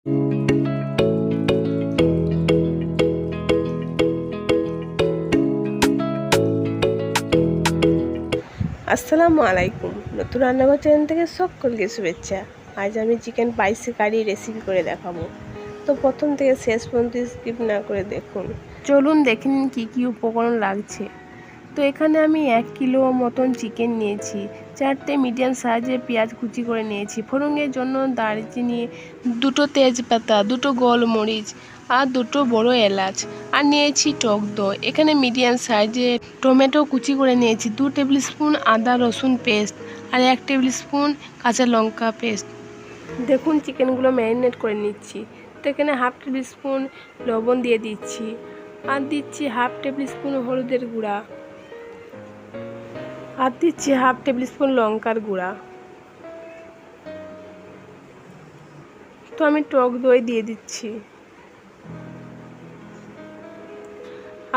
আসসালামু আলাইকুম। নতুন রান্নাঘর চ্যানেল থেকে সকলকে শুভেচ্ছা। আজ আমি চিকেন পাইসি কারি রেসিপি করে দেখাবো। তো প্রথম থেকে শেষ পর্যন্ত স্কিপ না করে দেখুন। চলুন দেখে নিন কী কী উপকরণ লাগছে। তো এখানে আমি এক কিলো মতন চিকেন নিয়েছি। চারটে মিডিয়াম সাইজের পেঁয়াজ কুচি করে নিয়েছি। ফোড়নের জন্য দারচিনি, দুটো তেজপাতা, দুটো গোলমরিচ আর দুটো বড় এলাচ। আর নিয়েছি টক দই। এখানে মিডিয়াম সাইজে টমেটো কুচি করে নিয়েছি। দু টেবিল স্পুন আদা রসুন পেস্ট আর এক টেবিল স্পুন কাঁচা লঙ্কা পেস্ট। দেখুন, চিকেনগুলো ম্যারিনেট করে নিচ্ছি। তো এখানে হাফ টেবিল স্পুন লবণ দিয়ে দিচ্ছি। আর দিচ্ছি হাফ টেবিল স্পুন হলুদের গুঁড়া। আর দিচ্ছি, হাফ টেবিল স্পুন লঙ্কার গুঁড়া। তো আমি টক দই দিয়ে দিচ্ছি।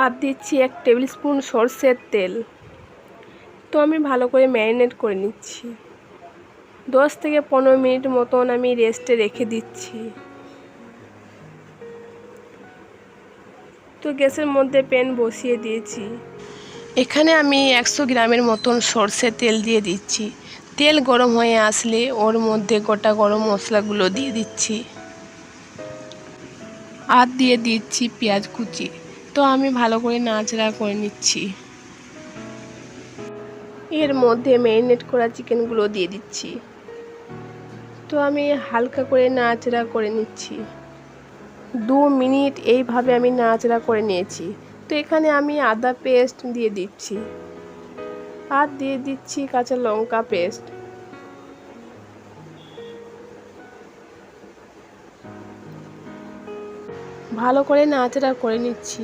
আর দিচ্ছি এক টেবিল স্পুন সর্ষের তেল। তো আমি ভালো করে ম্যারিনেট করে নিচ্ছি। দশ থেকে পনেরো মিনিট মতন আমি রেস্টে রেখে দিচ্ছি। তো গ্যাসের মধ্যে প্যান বসিয়ে দিয়েছি। এখানে আমি একশো গ্রামের মতন সর্ষের তেল দিয়ে দিচ্ছি। তেল গরম হয়ে আসলে ওর মধ্যে গোটা গরম মশলাগুলো দিয়ে দিচ্ছি। আর দিয়ে দিচ্ছি পেঁয়াজ কুচি। তো আমি ভালো করে নাচড়া করে নিচ্ছি। এর মধ্যে ম্যারিনেট করা চিকেনগুলো দিয়ে দিচ্ছি। তো আমি হালকা করে নাচড়া করে নিচ্ছি। দু মিনিট এইভাবে আমি নাচড়া করে নিয়েছি। তো এখানে আমি আদা পেস্ট দিয়ে দিচ্ছি। আর দিয়ে দিচ্ছি কাঁচা লঙ্কা পেস্ট। ভালো করে নাচড়া করে নিচ্ছি।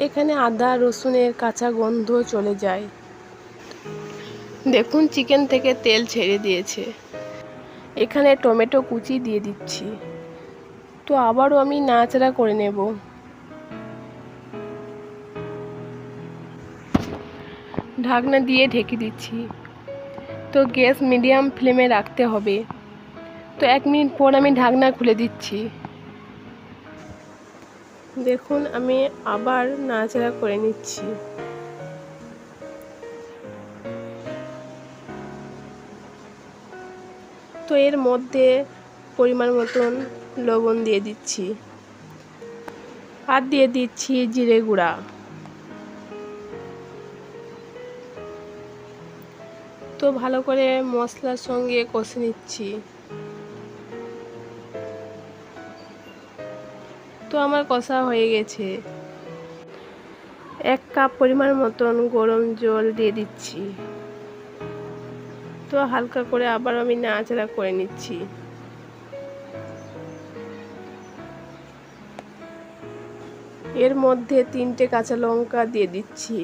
এখানে আদা, রসুনের কাঁচা গন্ধ চলে যায়। দেখুন, চিকেন থেকে তেল ছেড়ে দিয়েছে। এখানে টমেটো কুচি দিয়ে দিচ্ছি। তো আবারও আমি নাচড়া করে নেব। ঢাকনা দিয়ে ঢেকে দিচ্ছি। তো গ্যাস মিডিয়াম ফ্লেমে রাখতে হবে। তো এক মিনিট পর আমি ঢাকনা খুলে দিচ্ছি। দেখুন, আমি আবার নাড়াচাড়া করে নিচ্ছি। তো এর মধ্যে পরিমাণ মতন লবণ দিয়ে দিচ্ছি। আর দিয়ে দিচ্ছি জিরে গুঁড়া। তো ভালো করে মশলার সঙ্গে কষে নিচ্ছি। তো আমার কষা হয়ে গেছে। এক কাপ পরিমাণ মতন গরম জল দিয়ে দিচ্ছি। তো হালকা করে আবার আমি নাড়াচাড়া করে নিচ্ছি। এর মধ্যে তিনটে কাঁচা লঙ্কা দিয়ে দিচ্ছি।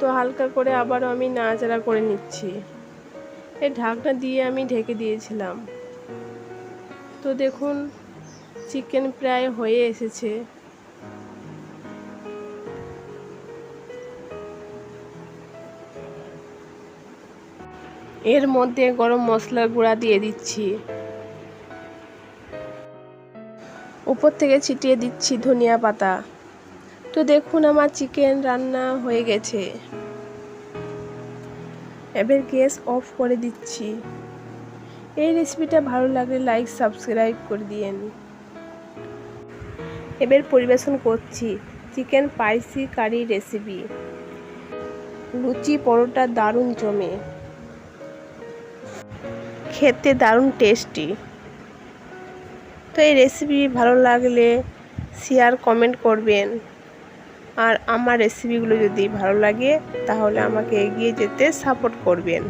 তো হালকা করে আবারও আমি নাড়াচাড়া করে নিচ্ছি। এই ঢাকনা দিয়ে আমি ঢেকে দিয়েছিলাম। তো দেখুন, চিকেন প্রায় হয়ে এসেছে। এর মধ্যে গরম মশলার গুঁড়া দিয়ে দিচ্ছি। উপর থেকে ছিটিয়ে দিচ্ছি ধনিয়া পাতা। তো দেখুন আমার চিকেন রান্না হয়ে গেছে। এবার গ্যাস অফ করে দিচ্ছি। এই রেসিপিটা ভালো লাগলে লাইক সাবস্ক্রাইব করে দিয়েন। এবার পরিবেশন করছি চিকেন স্পাইসি কারি রেসিপি। লুচি পরোটা দারুণ জমে। খেতে দারুণ টেস্টি। তো এই রেসিপি ভালো লাগলে শেয়ার কমেন্ট করবেন। আর আমার রেসিপিগুলো যদি ভালো লাগে তাহলে আমাকে এগিয়ে যেতে সাপোর্ট করবেন।